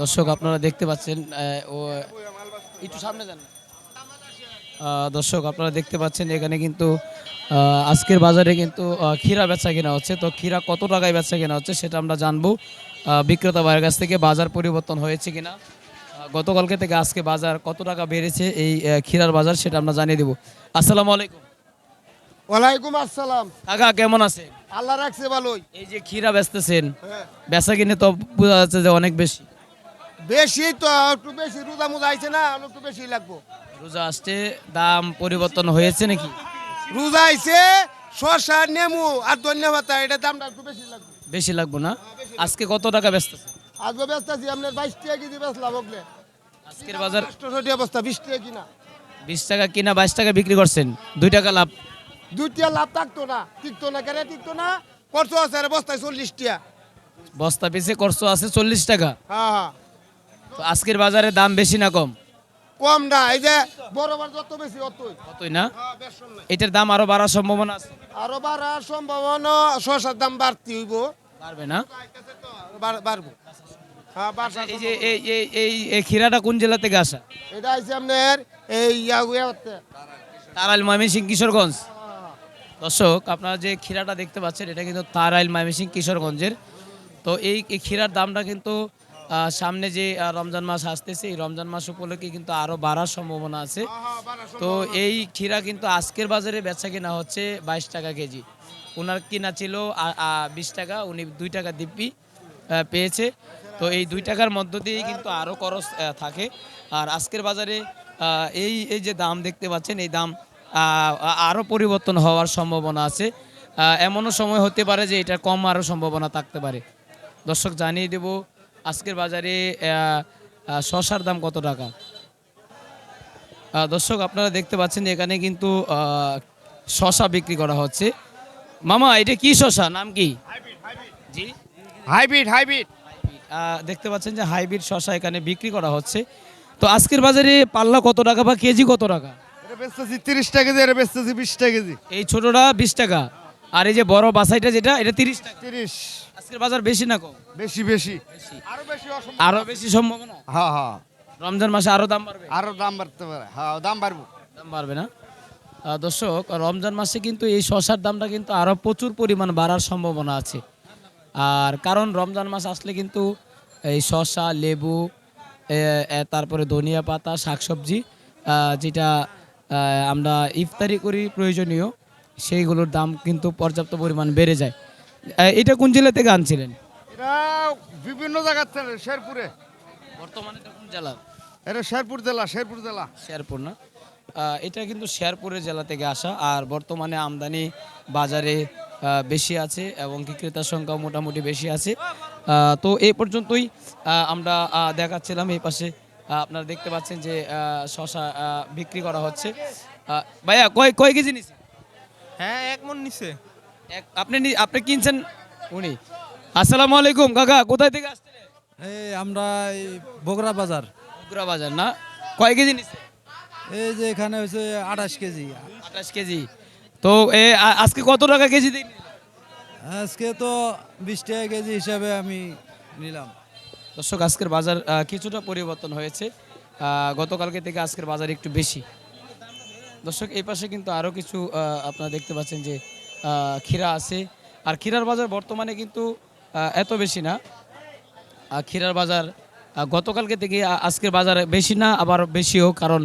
দর্শক আপনারা দেখতে পাচ্ছেন ও একটু সামনে যান। দর্শক আপনারা দেখতে পাচ্ছেন এখানে কিন্তু আজকের বাজারে কিন্তু ক্ষীরা বেচা কেনা হচ্ছে। তো ক্ষীরা কত টাকায় বেচা কেনা হচ্ছে সেটা আমরা জানব। বিক্রেতা ভাইয়ের কাছ থেকে বাজার পরিবর্তন হয়েছে কিনা গতকালকে থেকে আজকে বাজার কত টাকা বেড়েছে এই ক্ষীরার বাজার সেটা আমরা জানিয়ে দেবো। আসসালামু আলাইকুম। ওয়ালাইকুম আসসালাম। কাকা কেমন আছে আল্লাহ রাখছে ভালোই। এই যে ক্ষীরা বেচতেছেন বেচা কিনে তো বোঝা যাচ্ছে যে অনেক বেশি। বেশি তো একটু বেশি রোজা মোজা আইছে না একটু বেশি লাগবো। রোজা আসছে দাম পরিবর্তন হয়েছে নাকি? রোজা আইছে শসা নেমু আর ধন্যবাদ এটা দামটা একটু বেশি লাগবে। বেশি লাগবে না? আজকে কত টাকা বেচতেছে? আজকে ব্যস্ত আছি আপনার বাইশ টাকা কেজি বেচলাম ওগলে। আজকের বাজার আটশোশো অবস্থা বিশ টাকা কিনা। বিশ টাকা কিনা বাইশ টাকা বিক্রি করছেন। দুই টাকা লাভ। দুইটা লাভ থাকতো না টিকতো না কেন টিকতো না? করছ আছে আর বস্তায় চল্লিশ টাকা। বস্তা পিছে করছ আছে চল্লিশ টাকা। হ্যাঁ হ্যাঁ। তো আজকের বাজারে দাম বেশি না কম? কম না এই যে বড়বার যত বেশি অতই। কতই না? হ্যাঁ। এটার দাম আরও বাড়ার সম্ভাবনা আছে? আরও বাড়ার সম্ভাবনা শসার দাম বাড়তি হইব। পারবে না? বাড়- হ্যাঁ বাড়ার এই যে এই এই এই এই ক্ষীরাটা কোন জেলা থেকে আসা এটা আছে আপনার এই ইয়াগুয়া হচ্ছে তারাইল ময়মনসিং কিশোরগঞ্জ। দর্শক আপনারা যে ক্ষীরাটা দেখতে পাচ্ছেন এটা কিন্তু তারাইল ময়মনসিং কিশোরগঞ্জের। তো এই ক্ষীরার দামটা কিন্তু সামনে যে রমজান মাস আসতেছে এই রমজান মাস উপলক্ষে কিন্তু আরও বাড়ার সম্ভাবনা আছে। তো এই ক্ষীরা কিন্তু আজকের বাজারে বেচা কিনা হচ্ছে বাইশ টাকা কেজি। ওনার কিনা ছিল বিশ টাকা উনি দুই টাকা দিব্যি পেয়েছে। তো এই দুই টাকার মধ্য দিয়েই কিন্তু আরও খরচ থাকে। আর আজকের বাজারে এই এই যে দাম দেখতে পাচ্ছেন এই দাম আরও পরিবর্তন হওয়ার সম্ভাবনা আছে। এমনও সময় হতে পারে যে এটা কম আরও সম্ভাবনা থাকতে পারে। দর্শক জানিয়ে দেব আজকের বাজারে আহ, দাম কত টাকা? দর্শক আপনারা দেখতে পাচ্ছেন এখানে কিন্তু শসা বিক্রি করা হচ্ছে। মামা এটা কি শসা নাম কি? জি। Hybrid hybrid. দেখতে পাচ্ছেন যে হাইব্রিড শসা এখানে বিক্রি করা হচ্ছে। তো আজকের বাজারে পাল্লা কত টাকা বা কেজি কত টাকা? এটা বেচতেছি তিরিশ টাকা কেজি এটা বেচতেছি বিশ টাকা কেজি। এই ছোটটা বিশ টাকা। আর এই যে বড় বাসাইটা যেটা এটা তিরিশ টাকা। তিরিশ। আজকের বাজার বেশি না কম? বেশি বেশি। আরও বেশি অসম্ভব। আরও বেশি সম্ভাবনা হ্যাঁ হ্যাঁ রমজান মাসে আরও দাম বাড়বে? আরও দাম বাড়তে পারে। হ্যাঁ দাম বাড়বো। দাম বাড়বে না? দর্শক রমজান মাসে কিন্তু এই শসার দামটা কিন্তু আরও প্রচুর পরিমাণ বাড়ার সম্ভাবনা আছে। আর কারণ রমজান মাস আসলে কিন্তু এই শসা লেবু তারপরে ধনিয়া পাতা শাকসবজি যেটা আমরা ইফতারি করি প্রয়োজনীয় সেইগুলোর দাম কিন্তু পর্যাপ্ত পরিমাণ বেড়ে যায়। এটা কোন জেলা থেকে আনছিলেন? এটা বিভিন্ন জায়গার থেকে শেরপুরে। বর্তমানে কোন জেলা? এটা শেরপুর জেলা শেরপুর জেলা। শেরপুর না? এটা কিন্তু শেরপুরের জেলা থেকে আসা আর বর্তমানে আমদানি বাজারে বেশি আছে এবং ক্রেতার সংখ্যাও মোটামুটি বেশি আছে। তো এই পর্যন্তই আহ, আমরা দেখাচ্ছিলাম এই পাশে আপনারা দেখতে পাচ্ছেন যে আহ, শশা আহ, বিক্রি করা হচ্ছে। ভাইয়া কয় কয় কেজি নিছে? হ্যাঁ এক মন নিছে। আপনি আপনি কিনছেন উনি। আসসালামু আলাইকুম কাকা কোথায় থেকে আসছিলেন? এই আমরা এই বগুড়া বাজার। বগুড়া বাজার না? কয় কেজি নিছে? এই যে এখানে হচ্ছে আঠাশ কেজি। আঠাশ কেজি। তো এ আজকে কত টাকা কেজি দিন আজকে তো বিশ টাকা কেজি হিসাবে আমি নিলাম। দর্শক আজকের বাজার কিছুটা পরিবর্তন হয়েছে। গতকালকে থেকে আজকের বাজার একটু বেশি। দর্শক এই পাশে কিন্তু আরও কিছু আপনারা দেখতে পাচ্ছেন যে ক্ষীরা আছে। আর ক্ষীরার বাজার বর্তমানে কিন্তু এত বেশি না। ক্ষীরার বাজার গতকালকে থেকে আজকের বাজার বেশি না, আবার বেশিও, কারণ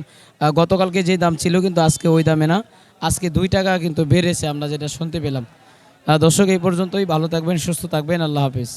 গতকালকে যে দাম ছিল কিন্তু আজকে ওই দামে না। আজকে দুই টাকা কিন্তু বেড়েছে, আমরা যেটা শুনতে পেলাম। দর্শক, এই পর্যন্তই। ভালো থাকবেন, সুস্থ থাকবেন। আল্লাহ হাফিজ।